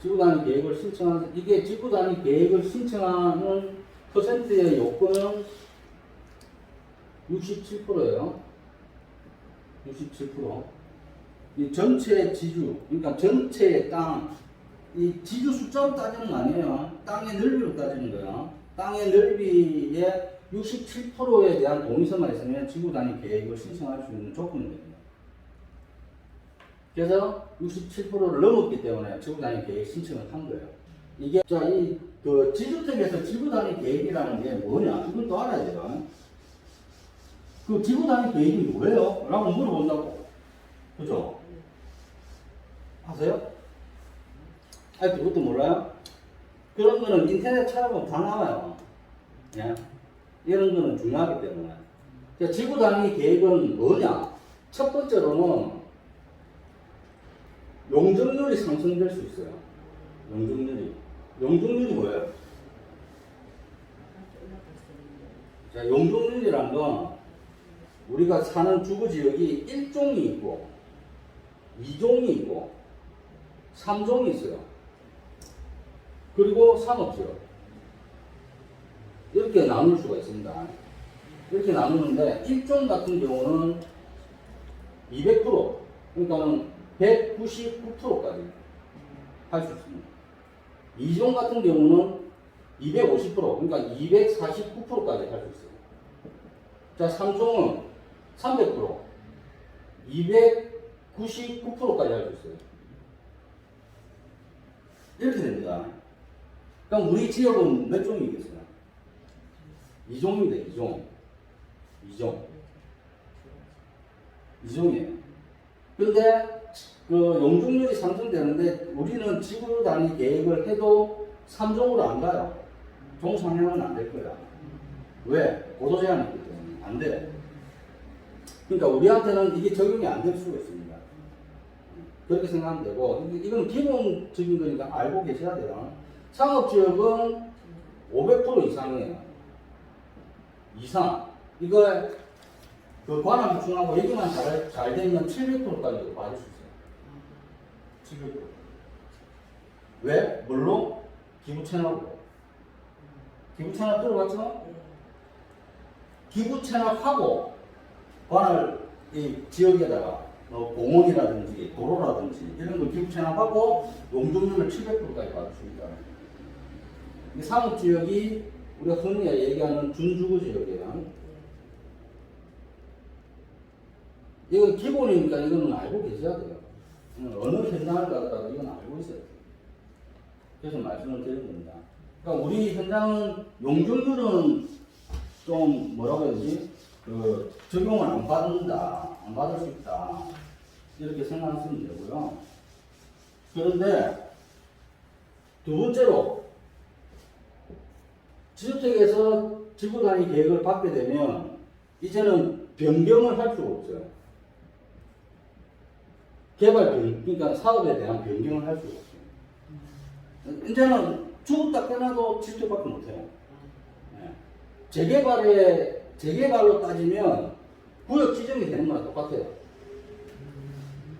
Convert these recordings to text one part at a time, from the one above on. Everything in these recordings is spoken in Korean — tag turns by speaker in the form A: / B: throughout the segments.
A: 지구 단위 계획을 신청하는 이게 지구 단위 계획을 신청하는 퍼센트의 요건은 67%예요. 67%. 이 전체 지주, 그러니까 전체 땅, 이 지주 숫자로 따지는 거 아니에요. 땅의 넓이로 따지는 거야. 땅의 넓이의 67%에 대한 동의서만 있으면 지구 단위 계획을 신청할 수 있는 조건이 됩니다. 그래서 67%를 넘었기 때문에 지구 단위 계획 신청을 한 거예요. 이게 자이그 지주택에서 지구 단위 계획이라는 게 뭐냐? 이걸 또 알아야 돼요. 그 지구 단위 계획이 뭐예요? 라고 물어본다고. 그죠? 아세요? 아니, 그것도 몰라요? 그런 거는 인터넷 찾아보면 다 나와요. 예? 이런 거는 중요하기 때문에. 자, 지구 단위 계획은 뭐냐? 첫 번째로는 용적률이 상승될 수 있어요. 용적률이. 용적률이 뭐예요? 자, 용적률이란 건 우리가 사는 주거 지역이 1종이 있고 2종이 있고 3종이 있어요. 그리고 산업지역. 이렇게 나눌 수가 있습니다. 이렇게 나누는데 1종 같은 경우는 200% 그러니까는 199%까지 할 수 있습니다. 2종 같은 경우는 250% 그러니까 249%까지 할 수 있어요. 자, 3종은 300% 299%까지 할 수 있어요. 이렇게 됩니다. 그럼 우리 지역은 몇 종이겠어요? 2종입니다, 2종. 2종. 2종이에요. 근데 그 용적률이 상승되는데 우리는 지구 단위 계획을 해도 3종으로 안 가요. 종상향은 안 될 거야. 왜? 고도 제한이 있기 때문에 안 돼. 그러니까 우리한테는 이게 적용이 안 될 수가 있습니다. 그렇게 생각하면 되고 이- 이건 기본적인 거니까 알고 계셔야 돼요. 상업지역은 500% 이상이에요. 이상. 이거 그 관할 구청하고 얘기만 잘, 잘 되면 700%까지도 받을 수 있어요. 700%. 왜? 물론 기부 채납으로. 기부 채납 들어봤죠? 기부 채납하고 관할 이 지역에다가 뭐 공원이라든지 도로라든지 이런 걸 기부 채납하고 용적률을 700%까지 받을 수 있다. 이 상업지역이 우리가 흔히 얘기하는 준주거 지역이에요. 이건 기본이니까 이거는 알고 계셔야 돼요. 어, 어느 현장을 가더라도 이건 알고 있어야 돼요. 그래서 말씀을 드리는 겁니다. 그러니까 우리 현장은 용적률은 좀 뭐라고 해야 되지? 그 적용을 안 받는다, 안 받을 수 있다 이렇게 생각하시면 되고요. 그런데 두 번째로 지주택에서 지구 단위 계획을 받게 되면 이제는 변경을 할 수가 없어요. 개발 변, 그러니까 사업에 대한 변경을 할 수가 없어요. 이제는 죽었다 깨나도 지주택밖에 못해요. 예. 재개발에 재개발로 따지면 구역 지정이 되는 거랑 똑같아요.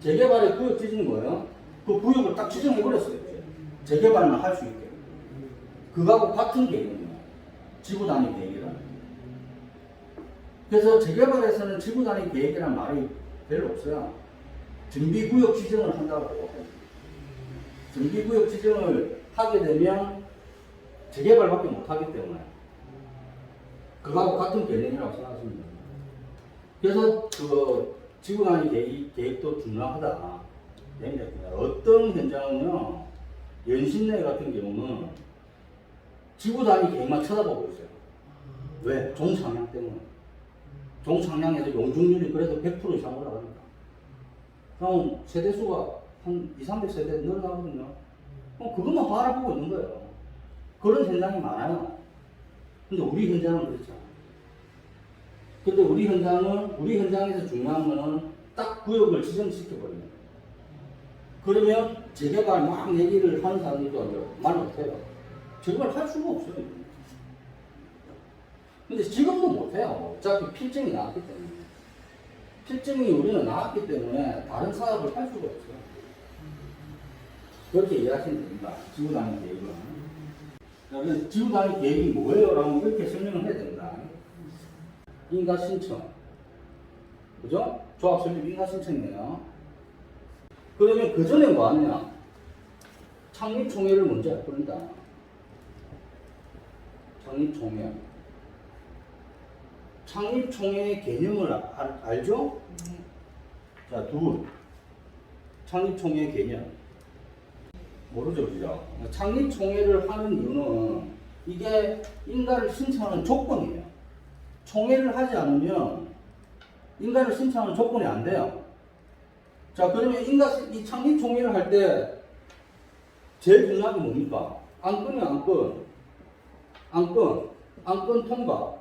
A: 재개발의 구역 지정이 뭐예요? 그 구역을 딱 지정해 버렸어요. 이제. 재개발만 할 수 있게. 그거하고 같은 개념이에요. 지구 단위 계획이라는. 그래서 재개발에서는 지구 단위 계획이라는 말이 별로 없어요. 정비구역 지정을 한다고. 정비구역 지정을 하게 되면 재개발밖에 못 하기 때문에 그거하고 같은 개념이라고 생각하시면 됩니다. 그래서 그 지구 단위 계획, 계획도 중요하다. 어떤 현장은요, 연신내 같은 경우는 지구 단위 계획만 쳐다보고 있어요. 왜? 종상향 때문에. 종상향에서 용적률이 그래도 100% 이상 올라가니까. 그럼 세대수가 한 2, 300세대 늘어나거든요. 그럼 그것만 바라보고 있는 거예요. 그런 현장이 많아요. 근데 우리 현장은 않아요. 근데 우리 현장은, 우리 현장에서 중요한 거는 딱 구역을 지정시켜버리는 거예요. 그러면 재개발 막 얘기를 하는 사람들도 말 못해요. 재개발 할 수가 없어요. 근데 지금도 못해요. 어차피 필증이 나왔기 때문에. 필증이 우리는 나왔기 때문에 다른 사업을 할 수가 없어요. 그렇게 이해하시면 됩니다. 지구단위 계획은. 자, 그래서 지구단위 계획이 뭐예요? 라고 이렇게 설명을 해야 됩니다. 인가 신청. 그죠? 조합 설립 인가 신청이에요. 그러면 그 전에 뭐 하냐? 창립총회를 먼저 해버린다. 창립총회. 창립총회의 개념을 알, 알죠? 자, 둘. 창립총회 개념. 모르죠, 그죠? 창립총회를 하는 이유는 이게 인가를 신청하는 조건이에요. 총회를 하지 않으면 인가를 신청하는 조건이 안 돼요. 자, 그러면 인가, 이 창립총회를 할 때 제일 중요한 게 뭡니까? 안건이 안건. 안건. 안건 통과.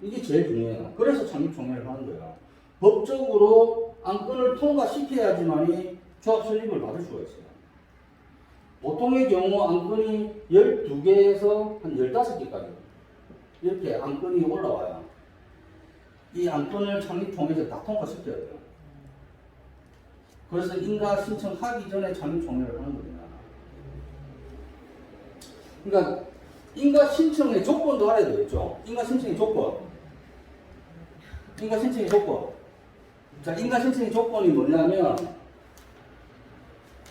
A: 이게 제일 중요해요. 그래서 창립총회를 하는 거예요. 법적으로 안건을 통과시켜야지만이 조합 설립을 받을 수가 있어요. 보통의 경우 안건이 12개에서 한 15개까지 이렇게 안건이 올라와요. 이 안건을 창립총회에서 다 통과시켜야 돼요. 그래서 인가 신청하기 전에 창립총회를 하는 겁니다. 그러니까 인가 신청의 조건도 알아야 되겠죠. 인가 신청의 조건. 인가 신청의 조건. 자, 인가 신청의 조건이 뭐냐면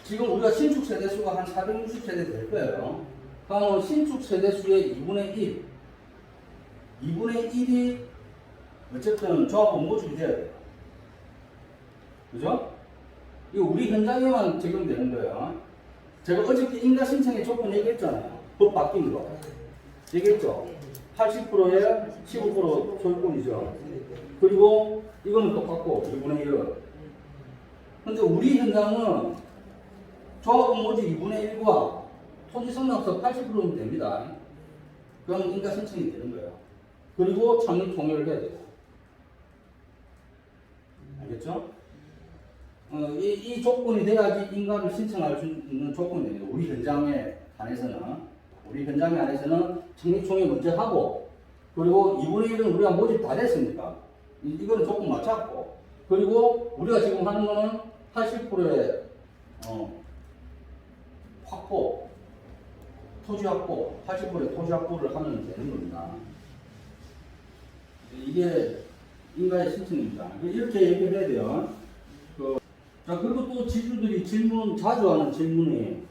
A: 지금 우리가 신축 세대 수가 한 460세대 될 거예요. 그러면 신축 세대 수의 2분의 1. 2분의 1이 어쨌든 조합원 모집이 돼야 돼요. 그죠? 이거 우리 현장에만 적용되는 거예요. 제가 어저께 인가 신청의 조건 얘기했잖아요. 법 바뀐 거. 얘기했죠? 80%에 15% 소유권이죠. 그리고 이거는 똑같고 2분의 1은. 근데 우리 현장은 조합원 모집 2분의 1과 토지 성납서 80%면 됩니다. 그럼 인가 신청이 되는 거예요. 그리고 창립 종료를 해야 돼요. 알겠죠? 어, 이, 이 조건이 돼야지 인가를 신청할 수 있는 조건이 됩니다. 우리 현장에 한해서는. 우리 현장에 한해서는 창립총회 먼저 하고, 그리고 2분의 1은 우리가 모집 다 됐으니까. 이, 이거는 조건 맞췄고, 그리고 우리가 지금 하는 거는 80%의, 어, 확보, 토지 확보, 80%의 토지 확보를 하면 되는 겁니다. 이게 인가의 신청입니다. 이렇게 얘기를 해야 돼요. 그, 자, 그리고 또 지주들이 질문, 자주 하는 질문이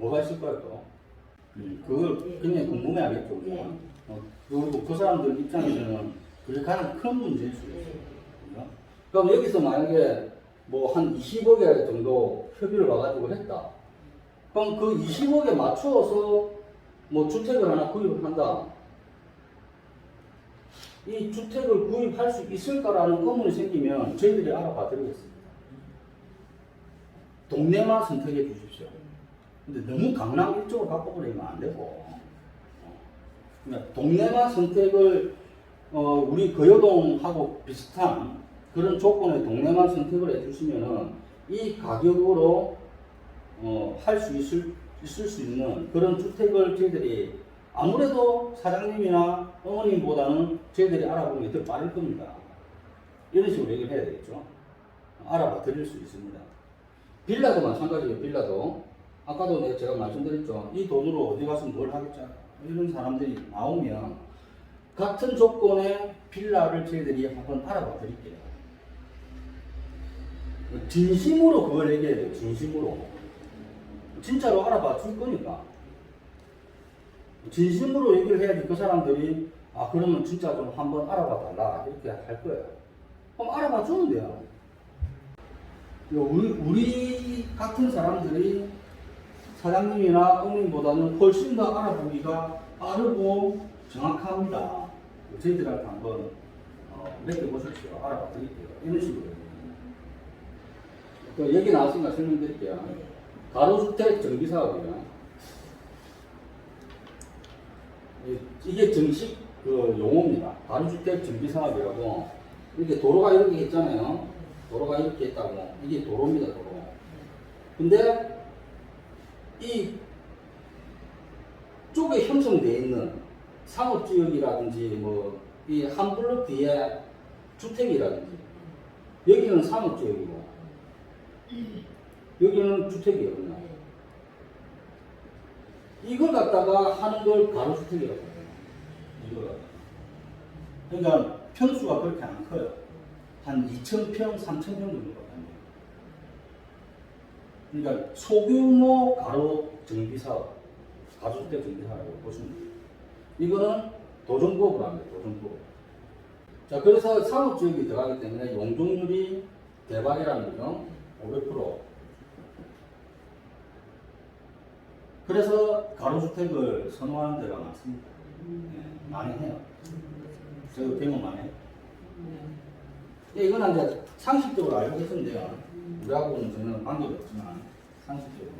A: 뭐가 있을까요, 또? 음, 그걸 굉장히 궁금해 하겠죠, 우리가. 어, 그리고 그 사람들 입장에서는 그게 가장 큰 문제일 수 있어요. 그죠? 그럼 여기서 만약에 뭐 한 20억에 정도 협의를 와가지고 했다. 그럼 그 20억에 맞추어서 뭐 주택을 하나 구입을 한다. 이 주택을 구입할 수 있을까라는 의문이 생기면 저희들이 알아봐 드리겠습니다. 동네만 선택해 주십시오. 근데 너무 강남 일쪽으로 바꿔버리면 안 되고, 그러니까 동네만 선택을, 어, 우리 거여동하고 비슷한 그런 조건의 동네만 선택을 해주시면은 이 가격으로 어, 할 수 있을, 있을 수 있는 그런 주택을 저희들이 아무래도 사장님이나 어머님보다는 저희들이 알아보는 게 더 빠를 겁니다. 이런 식으로 얘기를 해야 되겠죠. 알아봐 드릴 수 있습니다. 빌라도 마찬가지예요, 빌라도. 아까도 내가 제가 말씀드렸죠. 이 돈으로 어디 가서 뭘 하겠죠. 이런 사람들이 나오면 같은 조건의 빌라를 저희들이 한번 알아봐 드릴게요. 진심으로 그걸 얘기해야 돼요, 진심으로. 진짜로 알아봐 줄 거니까. 진심으로 얘기를 해야지 그 사람들이 아 그러면 진짜 좀 한번 알아봐 달라 이렇게 할 거예요. 그럼 알아봐 주면 돼요. 우리, 우리 같은 사람들이 사장님이나 어머님보다는 훨씬 더 알아보기가 빠르고 정확합니다. 저희들한테 한번 어, 맡겨보십시오. 알아봐 드릴게요. 이런 식으로. 그 얘기 나왔으니까 설명드릴게요. 가로주택 정비사업이요. 이게 정식 그 용어입니다. 가로주택 정비사업이라고 이렇게 도로가 이렇게 있잖아요. 도로가 이렇게 있다고 이게 도로입니다. 도로. 근데 이 쪽에 형성되어 있는 상업지역이라든지 뭐 이 한 블록 뒤에 주택이라든지 여기는 상업지역이고 여기는 주택이에요, 그냥. 이걸 갖다가 하는 걸 가로주택이라고 해요. 이걸 갖다가. 그러니까 평수가 그렇게 안 커요. 한 2,000평, 3,000평 정도 거든요. 그러니까 소규모 가로 정비 사업, 가로주택 정비 사업이라고 보시면 돼요. 이거는 도정법으로 합니다, 도정법. 자, 그래서 상업지역이 들어가기 때문에 용적률이 대박이라는 거죠. 500%. 그래서 가로주택을 선호하는 데가 많습니다. 예, 많이 해요. 저도 경험 많이 해요. 예, 이건 이제 상식적으로 알고 계신데요. 우리하고는 전혀 관계가 없지만 상식적으로.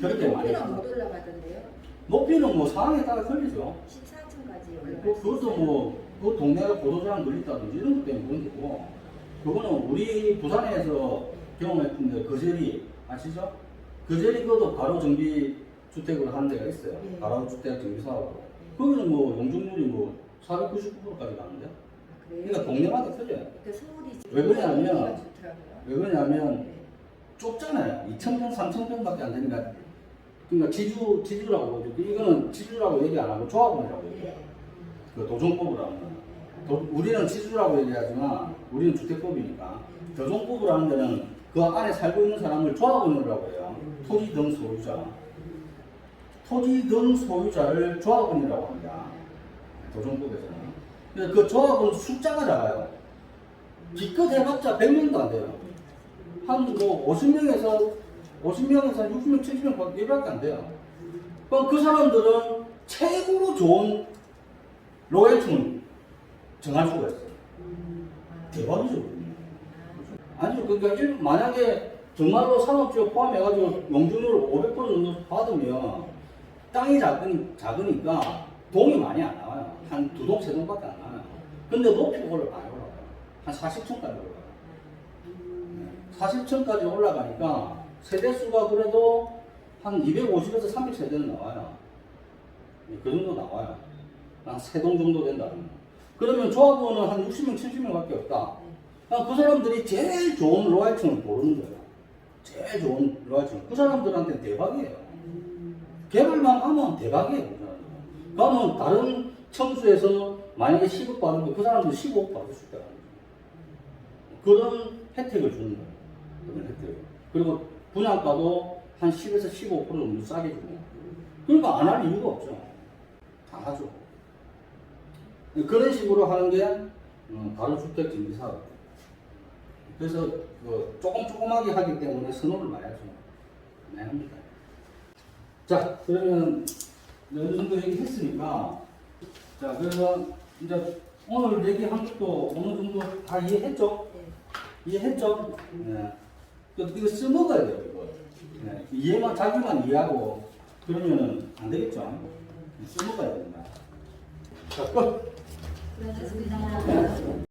A: 그렇게 많이
B: 높이는. 못 올라가던데요.
A: 높이는 뭐 상황에 따라 틀리죠.
B: 14층까지
A: 그,
B: 올라갈 수
A: 그것도. 뭐, 그 동네가 보도자랑 걸렸다든지 이런 것 때문에 그런 거고, 그거는 우리 부산에서 경험했던 데 거제리, 아시죠? 거제리 그것도 가로 정비 주택으로 하는 데가 있어요.
B: 예.
A: 가로 주택 정비 사업으로. 거기는 뭐 용적률이 뭐 499%까지 가는데?
B: 아, 그래요?
A: 그러니까 동네마다 틀려요.
B: 그 서울이
A: 왜 그러냐면. 왜 그러냐면
B: 네.
A: 좁잖아요. 2,000평, 3,000평밖에 안 되니까. 그러니까 지주, 지주라고 보죠. 이거는 지주라고 얘기 안 하고 조합원이라고 얘기해요.
B: 네.
A: 그 도정법으로 하는 거예요. 도- 우리는 지주라고 얘기하지만 우리는 주택법이니까 하는 데는 그 안에 살고 있는 사람을 조합원이라고 해요. 토지 등 소유자. 토지 등 소유자를 조합원이라고 합니다. 도정법에서는. 그래서 그 조합은 숫자가 작아요. 기껏 해봤자 100명도 안 돼요. 한 뭐 50명에서 50명에서 60명, 70명 얘밖에 안 돼요. 그럼 그 사람들은 최고로 좋은 로얄층을 정할 수가 있어요. 대박이죠. 아니죠. 그러니까 일- 만약에 정말로 산업지역 포함해가지고 용적률을 500% 정도 받으면 땅이 작으니, 작으니까 동이 많이 안 나와요. 한 두 동, 세 동밖에 안 나와요. 근데 많이 올라가요. 한 40층까지 올라가요. 40층까지 올라가니까 세대수가 그래도 한 250에서 300세대는 나와요. 예, 그 정도 나와요. 한세동 정도 된다는 거. 그러면 조합원은 한 60명, 70명 밖에 없다. 그럼 그 사람들이 제일 좋은 로얄층을 고르는 거예요. 제일 좋은 로얄층. 그 사람들한테 대박이에요. 개발만 하면 대박이에요. 그. 그러면 다른 청수에서 만약에 10억 받으면 그 사람들 15억 받을 수 있다. 그런 혜택을 주는 거예요. 그런 혜택을. 그리고 분양가도 한 10에서 15% 정도 싸게 주고. 그러니까 안 할 이유가 없죠. 다 하죠. 그런 식으로 하는 게 음, 가로주택 정비 사업. 그래서 그 조금 조그맣게 하기 때문에 선호를. 많이 합니다. 자, 그러면 어느 정도 얘기했으니까 자, 그래서 이제 오늘 얘기한 것도 어느 정도 다 이해했죠?
B: 네.
A: 이해했죠? 네. 그 이거 써먹어야 돼요, 이거. 네. 이해만, 자기만 이해하고 그러면은 안 되겠죠? 써먹어야 된다. 자, 끝.
B: 수고하셨습니다.